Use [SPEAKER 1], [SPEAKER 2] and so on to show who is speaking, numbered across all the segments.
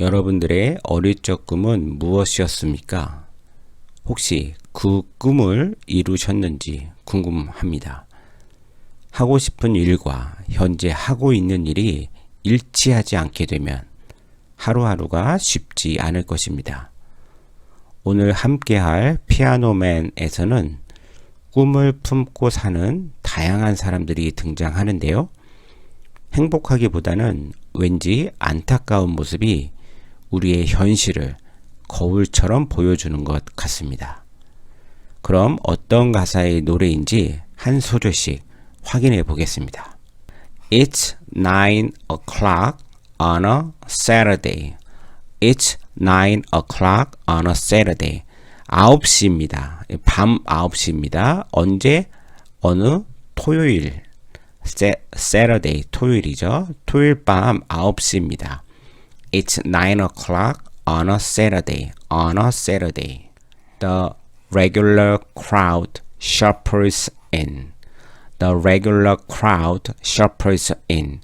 [SPEAKER 1] 여러분들의 어릴 적 꿈은 무엇이었습니까? 혹시 그 꿈을 이루셨는지 궁금합니다. 하고 싶은 일과 현재 하고 있는 일이 일치하지 않게 되면 하루하루가 쉽지 않을 것입니다. 오늘 함께 할 피아노맨에서는 꿈을 품고 사는 다양한 사람들이 등장하는데요. 행복하기보다는 왠지 안타까운 모습이 우리의 현실을 거울처럼 보여주는 것 같습니다. 그럼 어떤 가사의 노래인지 한 소절씩 확인해 보겠습니다. It's nine o'clock on a Saturday. It's nine o'clock on a Saturday. 9시입니다. 밤 9시입니다. 언제? 어느 토요일. Saturday, 토요일이죠. 토요일 밤 9시입니다. It's 9 o'clock on a Saturday. On a Saturday. The regular crowd shuffles in. The regular crowd shuffles in.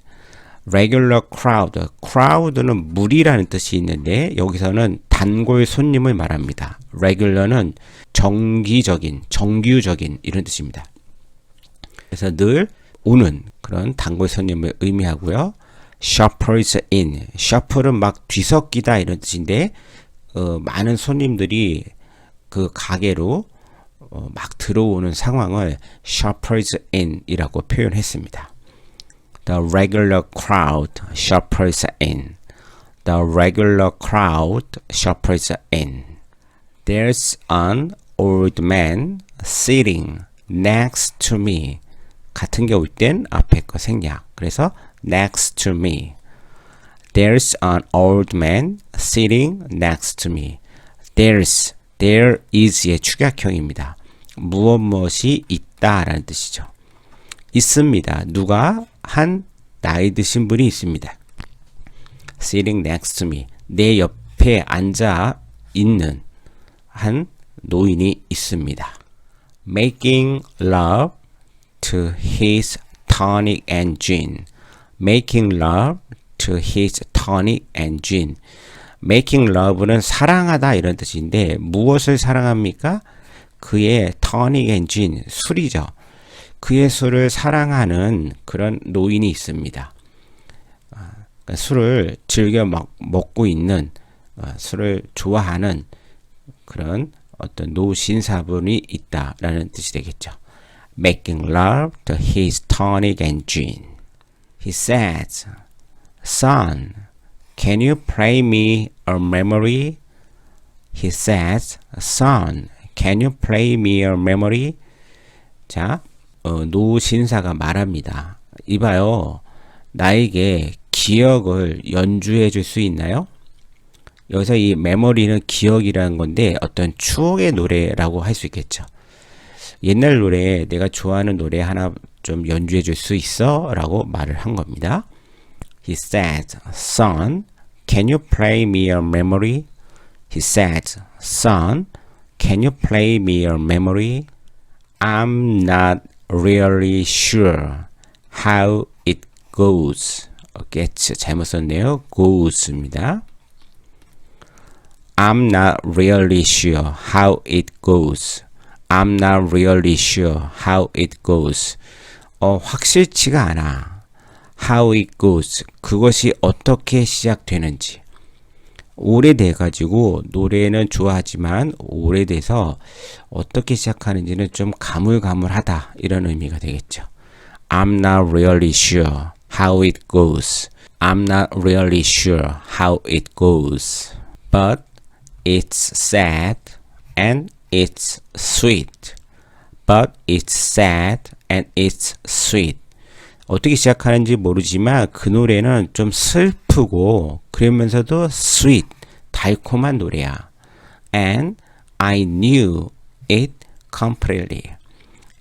[SPEAKER 1] regular crowd. crowd는 무리라는 뜻이 있는데 여기서는 단골 손님을 말합니다. regular는 정기적인, 정규적인 이런 뜻입니다. 그래서 늘 오는 그런 단골 손님을 의미하고요. Shuffles in. shuffle은 막 뒤섞이다 이런 뜻인데 어, 많은 손님들이 그 가게로 어, 막 들어오는 상황을 shuffles in이라고 표현했습니다. The regular crowd shuffles in. The regular crowd shuffles in. There's an old man sitting next to me. 같은 게올땐 앞에 거 생략. 그래서 next to me. There's an old man sitting next to me. There's, there is의 축약형입니다. 무엇 무엇이 있다라는 뜻이죠. 있습니다. 누가 한 나이 드신 분이 있습니다. Sitting next to me. 내 옆에 앉아 있는 한 노인이 있습니다. Making love to his tonic and gin. Making love to his tonic and gin. Making love는 사랑하다 이런 뜻인데 무엇을 사랑합니까? 그의 tonic and gin 술이죠. 그의 술을 사랑하는 그런 노인이 있습니다. 그러니까 술을 즐겨 먹, 먹고 있는 어, 술을 좋아하는 그런 어떤 노신사분이 있다라는 뜻이 되겠죠. Making love to his tonic and gin. He says, Son, can you play me a memory? He says, Son, can you play me a memory? 자, 어, 노신사가 말합니다. 이봐요. 나에게 기억을 연주해 줄 수 있나요? 여기서 이 메모리는 기억이라는 건데 어떤 추억의 노래라고 할 수 있겠죠. 옛날 노래 내가 좋아하는 노래 하나 좀 연주해 줄 수 있어? 라고 말을 한 겁니다. He said, Son, can you play me a memory? He said, Son, can you play me a memory? I'm not really sure how it goes. gets 잘못 썼네요. goes입니다. I'm not really sure how it goes. I'm not really sure how it goes. 어, 확실치가 않아. How it goes. 그것이 어떻게 시작되는지. 오래돼 가지고 노래는 좋아하지만 오래돼서 어떻게 시작하는지는 좀 가물가물하다 이런 의미가 되겠죠. I'm not really sure how it goes. I'm not really sure how it goes. But it's sad and it's sweet. But it's sad and it's sweet. 어떻게 시작하는지 모르지만 그 노래는 좀 슬프고 그러면서도 sweet, 달콤한 노래야. And I knew it completely.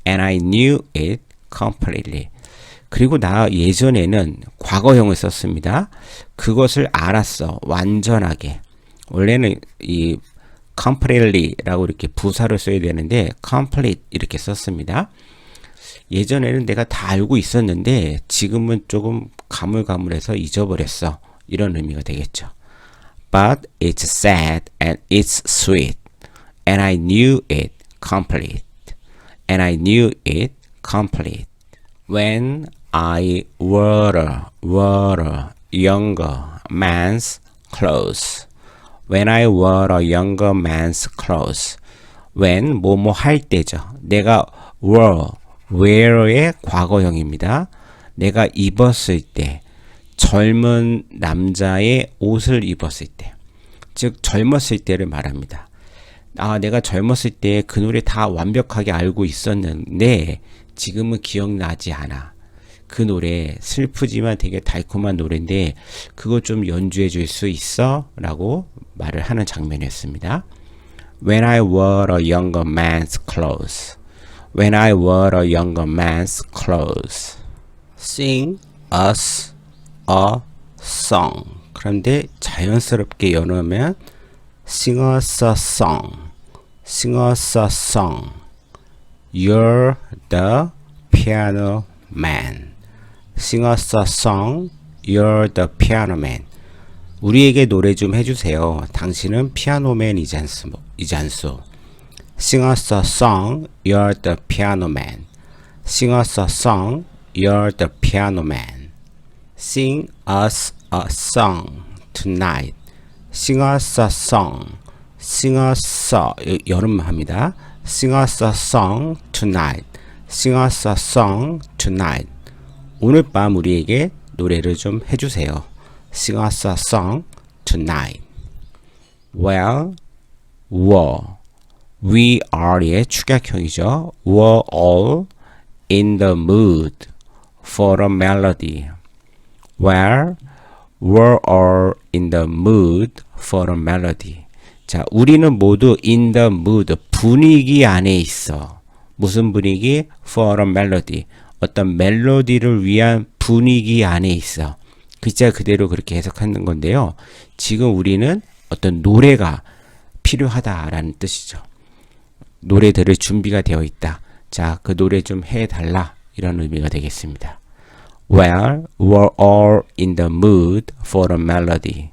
[SPEAKER 1] And I knew it completely. 그리고 나 예전에는 과거형을 썼습니다. 그것을 알았어. 완전하게. 원래는 이 completely라고 이렇게 부사를 써야 되는데 complete 이렇게 썼습니다. 예전에는 내가 다 알고 있었는데 지금은 조금 가물가물해서 잊어버렸어. 이런 의미가 되겠죠. but it's sad and it's sweet. And I knew it complete. And I knew it complete. When I wore a younger man's clothes. When I wore a younger man's clothes. when 뭐뭐 할 때죠. 내가 wore, wear의 과거형입니다. 내가 입었을 때 젊은 남자의 옷을 입었을 때, 즉 젊었을 때를 말합니다. 아, 내가 젊었을 때 그 노래 다 완벽하게 알고 있었는데 지금은 기억나지 않아. 그 노래 슬프지만 되게 달콤한 노래인데 그거 좀 연주해 줄 수 있어? 라고 말을 하는 장면이었습니다. When I wore a younger man's clothes. When I wore a younger man's clothes. Sing us a song. 그런데 자연스럽게 연으면 Sing us a song. Sing us a song. You're the piano man. Sing us a song. You're the piano man. 우리에게 노래 좀 해주세요. 당신은 피아노맨이지 않소. Sing us a song. You're the piano man. Sing us a song. You're the piano man. Sing us a song tonight. Sing us a song. Sing us a 여름 합니다. Sing us a song tonight. Sing us a song tonight. 오늘 밤 우리에게 노래를 좀 해주세요. Sing us a song tonight. Well, were. We are의 축약형이죠. Were all in the mood for a melody. Where were all in the mood for a melody. 자, 우리는 모두 in the mood, 분위기 안에 있어. 무슨 분위기? For a melody. 어떤 멜로디를 위한 분위기 안에 있어. 글자 그대로 그렇게 해석하는 건데요. 지금 우리는 어떤 노래가 필요하다라는 뜻이죠. 노래 들을 준비가 되어 있다. 자, 그 노래 좀 해달라. 이런 의미가 되겠습니다. Well, we're all in the mood for a melody.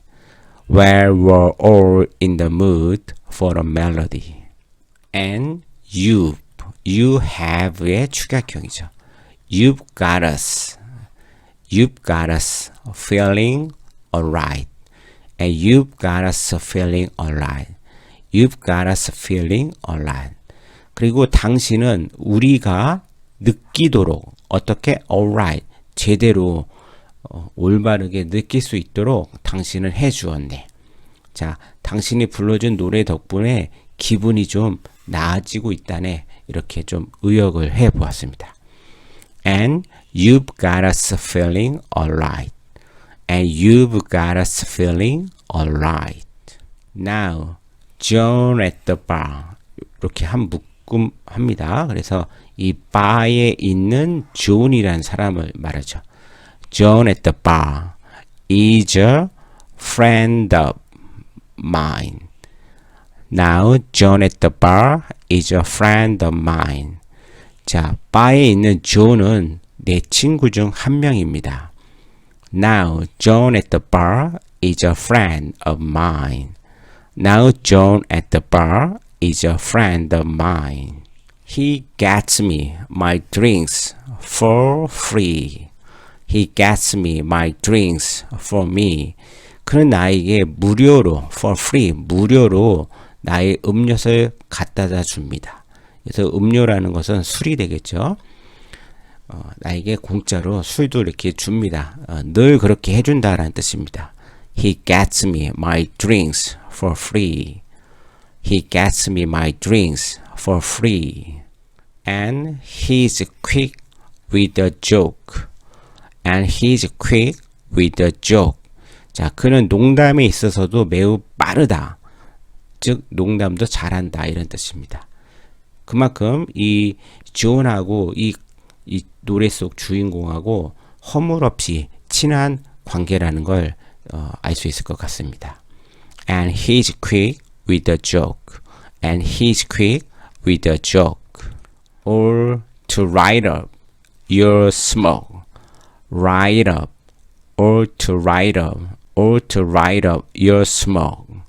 [SPEAKER 1] Well, we're all in the mood for a melody. And you, you have의 축약형이죠. You've got us. You've got us feeling alright. And you've got us feeling alright. You've got us feeling alright. 그리고 당신은 우리가 느끼도록 어떻게 alright 제대로 어, 올바르게 느낄 수 있도록 당신을 해 주었네. 자, 당신이 불러준 노래 덕분에 기분이 좀 나아지고 있다네. 이렇게 좀 의역을 해 보았습니다. And you've got us feeling alright. And you've got us feeling alright. Now, John at the bar. 이렇게 한 묶음 합니다. 그래서 이 바에 있는 존이라는 사람을 말하죠. John at the bar is a friend of mine. Now John at the bar is a friend of mine. 자, 바에 있는 존은 내 친구 중 한 명입니다. Now John at the bar is a friend of mine. Now John at the bar is a friend of mine. He gets me my drinks for free. He gets me my drinks for me. 그는 나에게 무료로, for free, 무료로 나의 음료를 갖다다 줍니다. 그래서 음료라는 것은 술이 되겠죠. 어, 나에게 공짜로 술도 이렇게 줍니다. 어, 늘 그렇게 해준다라는 뜻입니다. He gets me my drinks for free. He gets me my drinks for free. And he's quick with a joke. And he's quick with a joke. 자, 그는 농담에 있어서도 매우 빠르다. 즉, 농담도 잘한다. 이런 뜻입니다. 그만큼 이 존하고 이, 이 노래 속 주인공하고 허물없이 친한 관계라는 걸알수 있을 것 같습니다. And he's quick with a joke. And he's quick with a joke. Or to light up your smoke. Light up. Or to light up or to light up your smoke.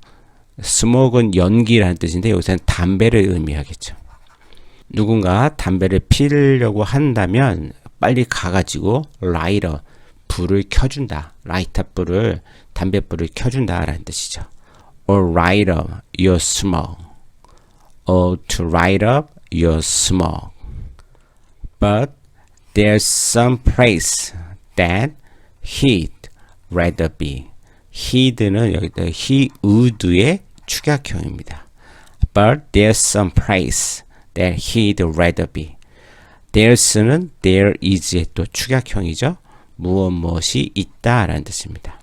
[SPEAKER 1] smoke은 연기라는 뜻인데 여기서는 담배를 의미하겠죠. 누군가 담배를 피려고 한다면 빨리 가가지고 라이터 불을 켜준다. 라이터 불을 담배 불을 켜준다라는 뜻이죠. or light up your smoke. or to light up your smoke. But there's some place that he'd rather be. he'd는 여기다 he would의 축약형입니다. But there's some place that he'd rather be. There's는 there is의 또 축약형이죠. 무엇 무엇이 있다라는 뜻입니다.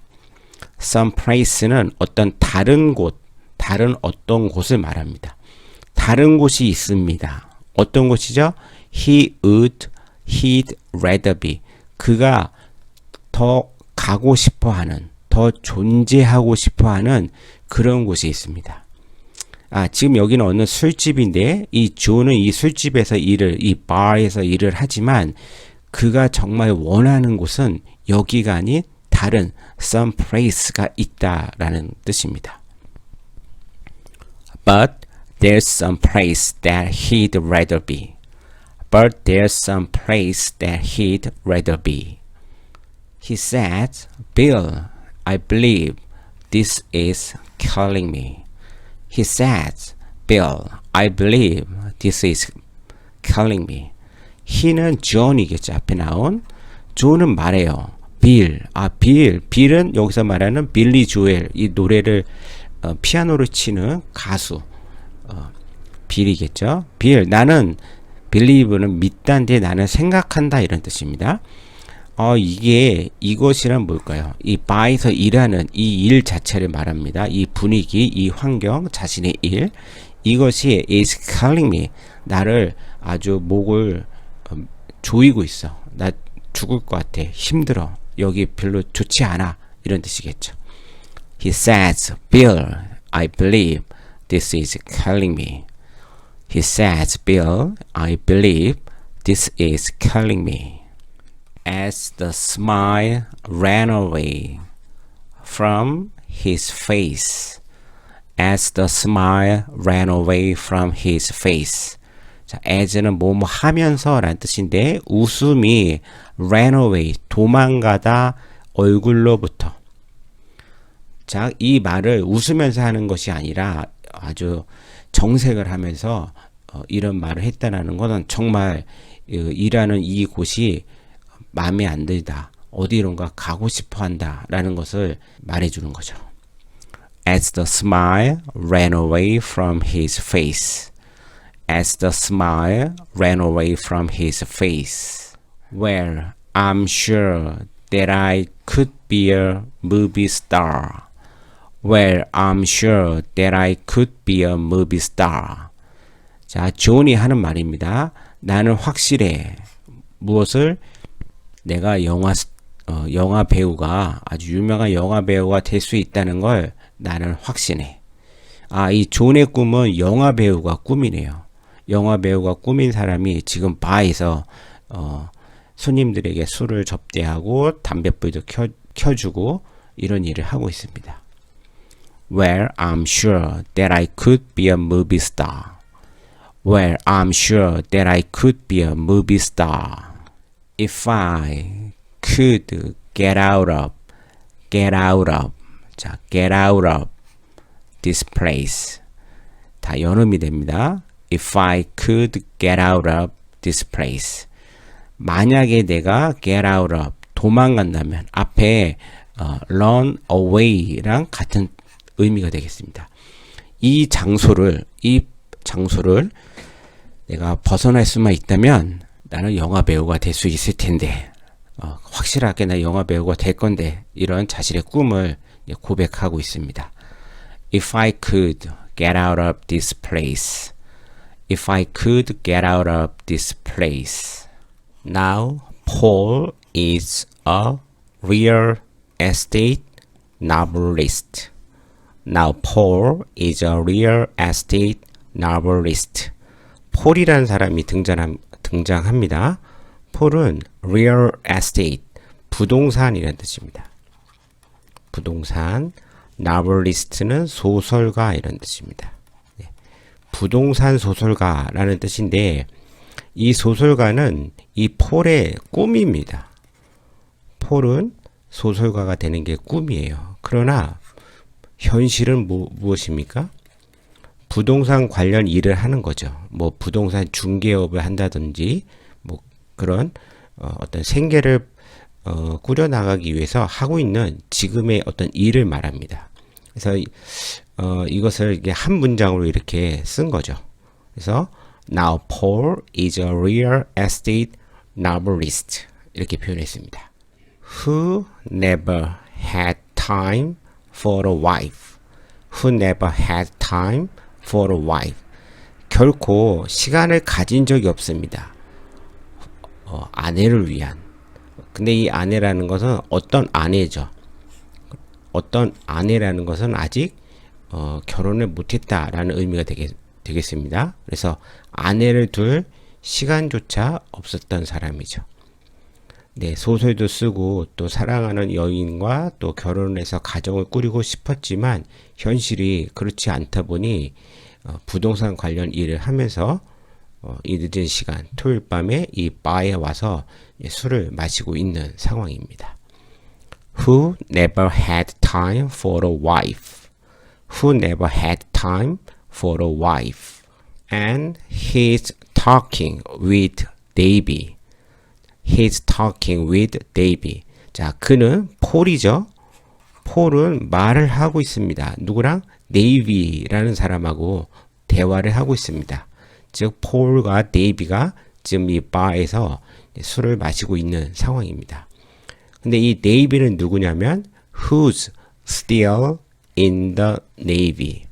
[SPEAKER 1] Some place는 어떤 다른 곳, 다른 어떤 곳을 말합니다. 다른 곳이 있습니다. 어떤 곳이죠? He would, he'd rather be. 그가 더 가고 싶어 하는, 더 존재하고 싶어 하는 그런 곳이 있습니다. 아, 지금 여기는 어느 술집인데 이 조는 이 술집에서 일을 이 바에서 일을 하지만 그가 정말 원하는 곳은 여기가 아닌 다른 some place가 있다라는 뜻입니다. But there's some place that he'd rather be. But there's some place that he'd rather be. He said, Bill, I believe this is killing me. He said, Bill, I believe this is killing me. he는 John이겠죠. 앞에 나온. 존은 말해요. 빌. 아, 빌. 빌은 여기서 말하는 빌리 조엘. 이 노래를 어, 피아노로 치는 가수. 어, 빌이겠죠. 빌. 나는 believe는 믿다인데 나는 생각한다 이런 뜻입니다. 어, 이게 이것이란 뭘까요? 이 바에서 일하는 이 일 자체를 말합니다. 이 분위기, 이 환경, 자신의 일. 이것이 is calling me. 나를 아주 목을 음, 조이고 있어. 나 죽을 것 같아. 힘들어. 여기 별로 좋지 않아. 이런 뜻이겠죠. He says, Bill, I believe this is killing me. He says, Bill, I believe this is killing me. As the smile ran away from his face. As the smile ran away from his face. 자, as는 뭐뭐 하면서 라는 뜻인데 웃음이 ran away 도망가다 얼굴로부터 자, 이 말을 웃으면서 하는 것이 아니라 아주 정색을 하면서 어, 이런 말을 했다라는 것은 정말 어, 일하는 이 곳이 마음에 안 들다. 어디론가 가고 싶어 한다 라는 것을 말해주는 거죠. As the smile ran away from his face. As the smile ran away from his face. Well, I'm sure that I could be a movie star. Well, I'm sure that I could be a movie star. 자, 존이 하는 말입니다. 나는 확실해. 무엇을? 내가 영화, 어, 영화 배우가, 아주 유명한 영화 배우가 될 수 있다는 걸 나는 확신해. 아, 이 존의 꿈은 영화 배우가 꿈이네요. 영화 배우가 꿈인 사람이 지금 바에서, 어, 손님들에게 술을 접대하고 담배불도 켜, 켜주고 이런 일을 하고 있습니다. Well, I'm sure that I could be a movie star. Well, I'm sure that I could be a movie star. If I could get out of, get out of, 자, get out of this place. 다 연음이 됩니다. If I could get out of this place. 만약에 내가 get out of, 도망간다면 앞에 어, run away랑 같은 의미가 되겠습니다. 이 장소를 이 장소를 내가 벗어날 수만 있다면 나는 영화 배우가 될 수 있을 텐데 어, 확실하게 나 영화 배우가 될 건데 이런 자신의 꿈을 고백하고 있습니다. If I could get out of this place, if I could get out of this place. Now Paul is a real estate novelist. Now Paul is a real estate novelist. 폴이라는 사람이 등장함, 등장합니다. 폴은 real estate, 부동산이라는 뜻입니다. 부동산, novelist는 소설가 이런 뜻입니다. 네. 부동산 소설가라는 뜻인데 이 소설가는 이 폴의 꿈입니다. 폴은 소설가가 되는 게 꿈이에요. 그러나 현실은 무, 무엇입니까? 부동산 관련 일을 하는 거죠. 뭐 부동산 중개업을 한다든지 뭐 그런 어, 어떤 생계를 어, 꾸려 나가기 위해서 하고 있는 지금의 어떤 일을 말합니다. 그래서 어, 이것을 이게 한 문장으로 이렇게 쓴 거죠. 그래서 Now Paul is a real estate novelist 이렇게 표현했습니다. Who never had time for a wife. Who never had time for a wife. 결코 시간을 가진 적이 없습니다. 어, 아내를 위한. 근데 이 아내라는 것은 어떤 아내죠. 어떤 아내라는 것은 아직 어, 결혼을 못했다라는 의미가 되겠, 되겠습니다. 그래서 아내를 둘 시간조차 없었던 사람이죠. 네, 소설도 쓰고 또 사랑하는 여인과 또 결혼해서 가정을 꾸리고 싶었지만 현실이 그렇지 않다 보니 어, 부동산 관련 일을 하면서 어, 이 늦은 시간 토요일 밤에 이 바에 와서 예, 술을 마시고 있는 상황입니다. Who never had time for a wife. Who never had time for a wife. And he's talking with Davy. He's talking with Davy. 자, 그는 폴이죠. 폴은 말을 하고 있습니다. 누구랑? 네이비라는 사람하고 대화를 하고 있습니다. 즉 폴과 데이비가 지금 이 바에서 술을 마시고 있는 상황입니다. 근데 이 데이비는 누구냐면 who's still in the navy.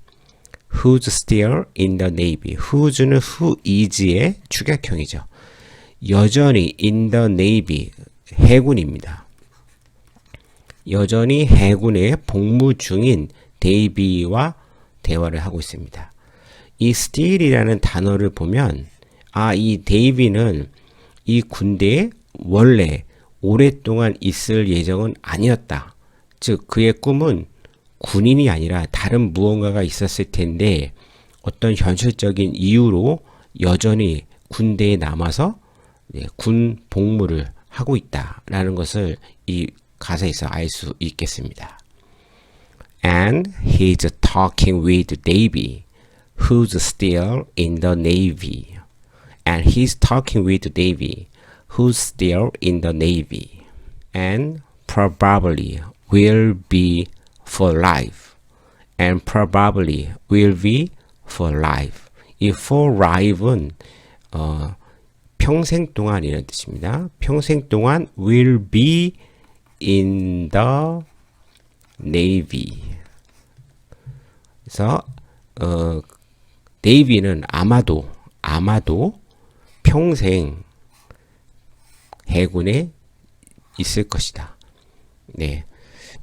[SPEAKER 1] who's still in the navy. who's는 who is의 축약형이죠. 여전히 in the navy 해군입니다. 여전히 해군에 복무 중인 데이비와 대화를 하고 있습니다. 이 still이라는 단어를 보면 아, 이 데이비는 이 군대에 원래 오랫동안 있을 예정은 아니었다. 즉 그의 꿈은 군인이 아니라 다른 무언가가 있었을 텐데 어떤 현실적인 이유로 여전히 군대에 남아서 네, 군 복무를 하고 있다라는 것을 이 가사에서 알 수 있겠습니다. And he's talking with Davy, who's still in the Navy. And he's talking with Davy, who's still in the Navy. And probably will be for life. And probably will be for life. 이 for life은 어, 평생 동안이라는 뜻입니다. 평생 동안 will be in the navy. 그래서 어, 네이비는 아마도 아마도 평생 해군에 있을 것이다. 네.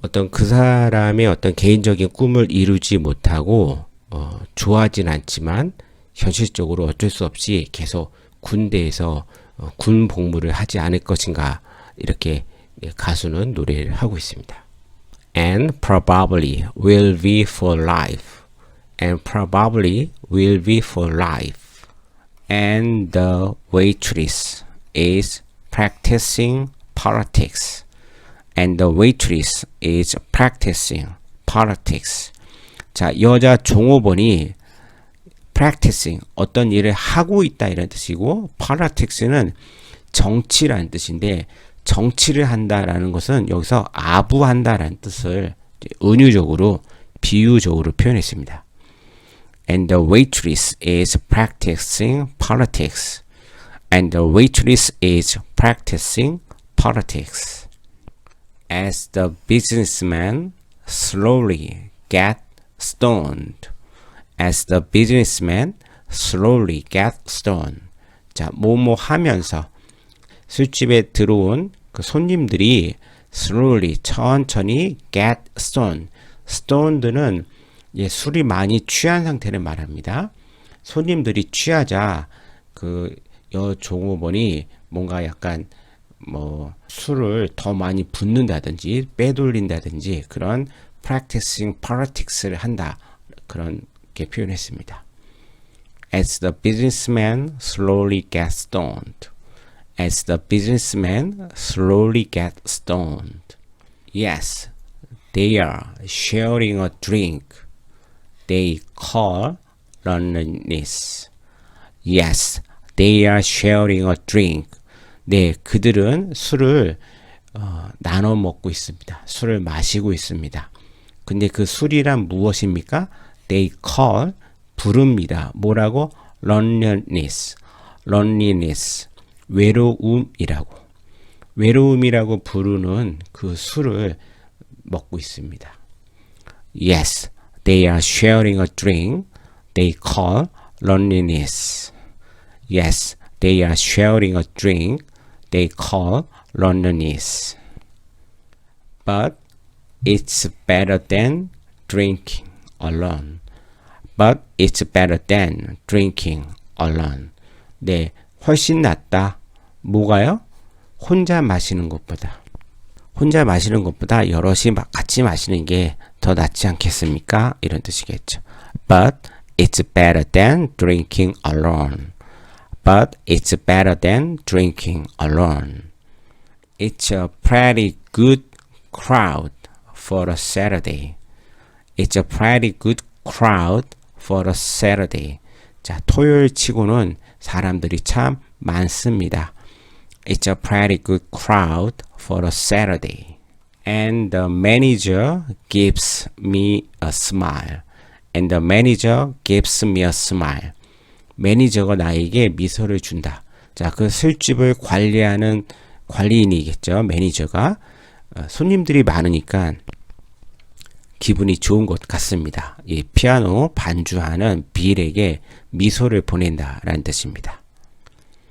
[SPEAKER 1] 어떤 그 사람의 어떤 개인적인 꿈을 이루지 못하고 어, 좋아하진 않지만 현실적으로 어쩔 수 없이 계속 군대에서 어, 군 복무를 하지 않을 것인가 이렇게 가수는 노래를 하고 있습니다. And probably will be for life. And probably will be for life. And the waitress is practicing politics. And the waitress is practicing politics. 자, 여자 종업원이 practicing 어떤 일을 하고 있다 이런 뜻이고 politics는 정치라는 뜻인데 정치를 한다라는 것은 여기서 아부한다라는 뜻을 은유적으로 비유적으로 표현했습니다. And the waitress is practicing politics. And the waitress is practicing politics. As the businessman slowly get stoned. As the businessman slowly get stoned. 자, 뭐뭐 하면서 술집에 들어온 그 손님들이 slowly 천천히 get stoned. stoned는 예, 술이 많이 취한 상태를 말합니다. 손님들이 취하자 그 여 종업원이 뭔가 약간 뭐 술을 더 많이 붓는다든지 빼돌린다든지 그런 practicing politics를 한다 그런 게 표현했습니다. As the businessman slowly gets stoned. As the businessman slowly gets stoned. Yes, they are sharing a drink. They call loneliness. Yes, they are sharing a drink. 네, 그들은 술을 어, 나눠 먹고 있습니다. 술을 마시고 있습니다. 근데 그 술이란 무엇입니까? They call 부릅니다. 뭐라고? loneliness, loneliness, 외로움이라고. 외로움이라고 부르는 그 술을 먹고 있습니다. Yes, they are sharing a drink they call loneliness. Yes, they are sharing a drink they call loneliness. But it's better than drinking alone. But it's better than drinking alone. 네, 훨씬 낫다. 뭐가요? 혼자 마시는 것보다. 혼자 마시는 것보다 여럿이 같이 마시는 게 더 낫지 않겠습니까? 이런 뜻이겠죠. But it's better than drinking alone. But it's better than drinking alone. It's a pretty good crowd for a Saturday. It's a pretty good crowd for a Saturday. 자, 토요일 치고는 사람들이 참 많습니다. It's a pretty good crowd for a Saturday. And the manager gives me a smile. And the manager gives me a smile. 매니저가 나에게 미소를 준다. 자, 그 술집을 관리하는 관리인이겠죠. 매니저가 어, 손님들이 많으니까 기분이 좋은 것 같습니다. 이 피아노 반주하는 빌에게 미소를 보낸다라는 뜻입니다.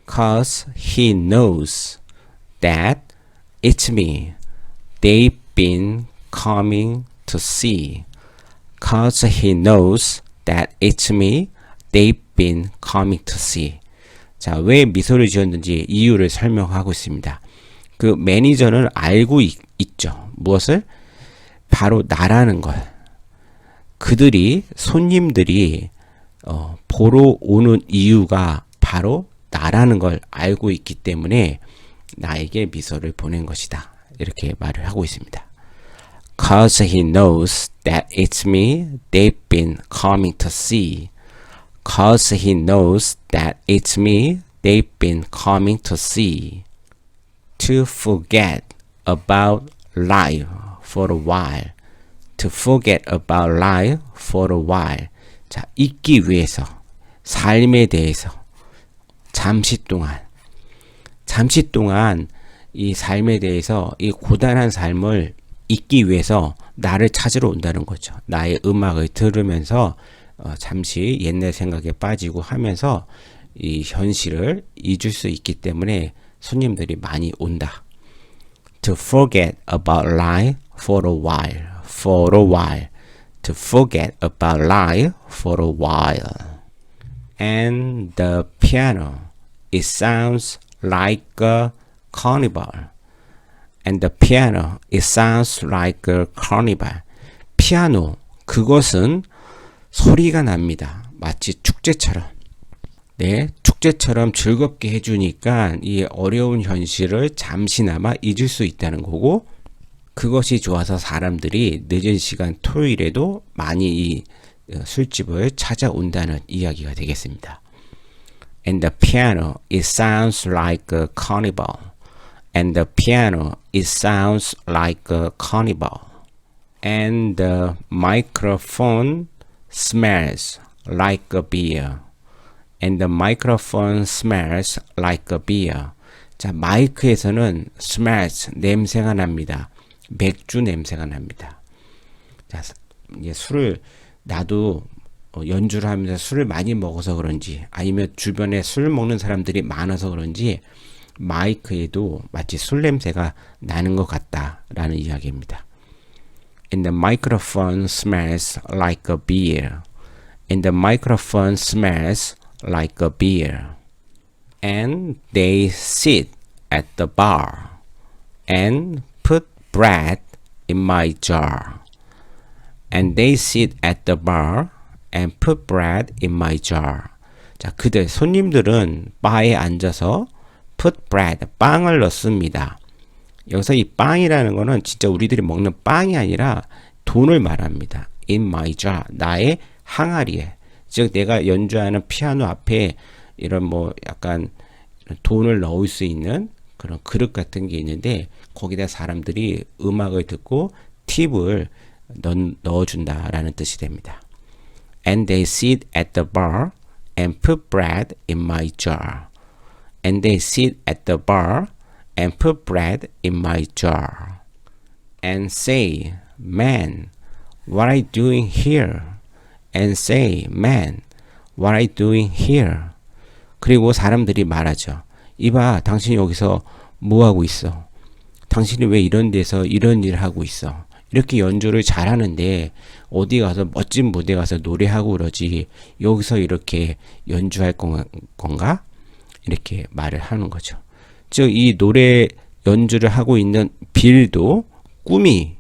[SPEAKER 1] Cause he knows that it's me they've been coming to see. Cause he knows that it's me they've been coming to see. 자, 왜 미소를 지었는지 이유를 설명하고 있습니다. 그 매니저는 알고 있, 있죠. 무엇을? 바로 나라는 걸. 그들이 손님들이 어, 보러 오는 이유가 바로 나라는 걸 알고 있기 때문에 나에게 미소를 보낸 것이다. 이렇게 말을 하고 있습니다. Cause he knows that it's me they've been coming to see. Cause he knows that it's me they've been coming to see. To forget about life for a while. To forget about life for a while. 자, 잊기 위해서 삶에 대해서 잠시 동안 잠시 동안 이 삶에 대해서 이 고단한 삶을 잊기 위해서 나를 찾으러 온다는 거죠. 나의 음악을 들으면서 어, 잠시 옛날 생각에 빠지고 하면서 이 현실을 잊을 수 있기 때문에 손님들이 많이 온다. To forget about life for a while. For a while. To forget about life for a while. And the piano. It sounds like a carnival. And the piano. It sounds like a carnival. 피아노. 그것은 소리가 납니다. 마치 축제처럼. 네, 축제처럼 즐겁게 해주니까 이 어려운 현실을 잠시나마 잊을 수 있다는 거고, 그것이 좋아서 사람들이 늦은 시간 토요일에도 많이 이 술집을 찾아온다는 이야기가 되겠습니다. And the piano, it sounds like a carnival. And the piano, it sounds like a carnival. And the microphone smells like a beer. And the microphone smells like a beer. 자, 마이크에서는 smells, 냄새가 납니다. 맥주 냄새가 납니다. 자, 이제 술을 나도 연주를 하면서 술을 많이 먹어서 그런지 아니면 주변에 술 먹는 사람들이 많아서 그런지 마이크에도 마치 술 냄새가 나는 것 같다라는 이야기입니다. And the microphone smells like a beer. And the microphone smells like a beer. And they sit at the bar and put bread in my jar. And they sit at the bar and put bread in my jar. 자, 그들 손님들은 바에 앉아서 put bread 빵을 넣습니다. 여기서 이 빵이라는 거는 진짜 우리들이 먹는 빵이 아니라 돈을 말합니다. in my jar 나의 항아리에 즉 내가 연주하는 피아노 앞에 이런 뭐 약간 돈을 넣을 수 있는 그런 그릇 같은 게 있는데 거기다 사람들이 음악을 듣고 팁을 넣, 넣어 준다라는 뜻이 됩니다. And they sit at the bar and put bread in my jar. And they sit at the bar and put bread in my jar. And say, Man, what are you doing here? And say, Man, what are you doing here? 그리고 사람들이 말하죠. 이봐, 당신이 여기서 뭐 하고 있어? 당신이 왜 이런 데서 이런 일을 하고 있어? 이렇게 연주를 잘하는데 어디 가서 멋진 무대 가서 노래하고 그러지 여기서 이렇게 연주할 건- 건가? 이렇게 말을 하는 거죠. 즉 이 노래 연주를 하고 있는 빌도 꿈이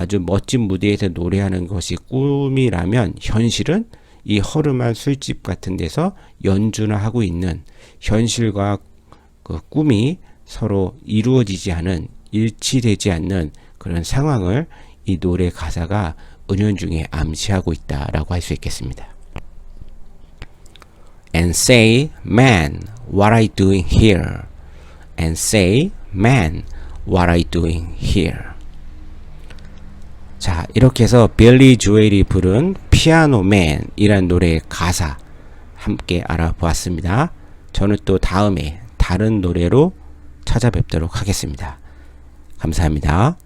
[SPEAKER 1] 아주 멋진 무대에서 노래하는 것이 꿈이라면 현실은 이 허름한 술집 같은 데서 연주나 하고 있는 현실과 그 꿈이 서로 이루어지지 않은 일치되지 않는 그런 상황을 이 노래 가사가 은연중에 암시하고 있다라고 할 수 있겠습니다. And say, man, what are you doing here? And say, man, what are you doing here? 자, 이렇게 해서 빌리 조엘이 부른 피아노맨이란 노래의 가사 함께 알아보았습니다. 저는 또 다음에 다른 노래로 찾아뵙도록 하겠습니다. 감사합니다.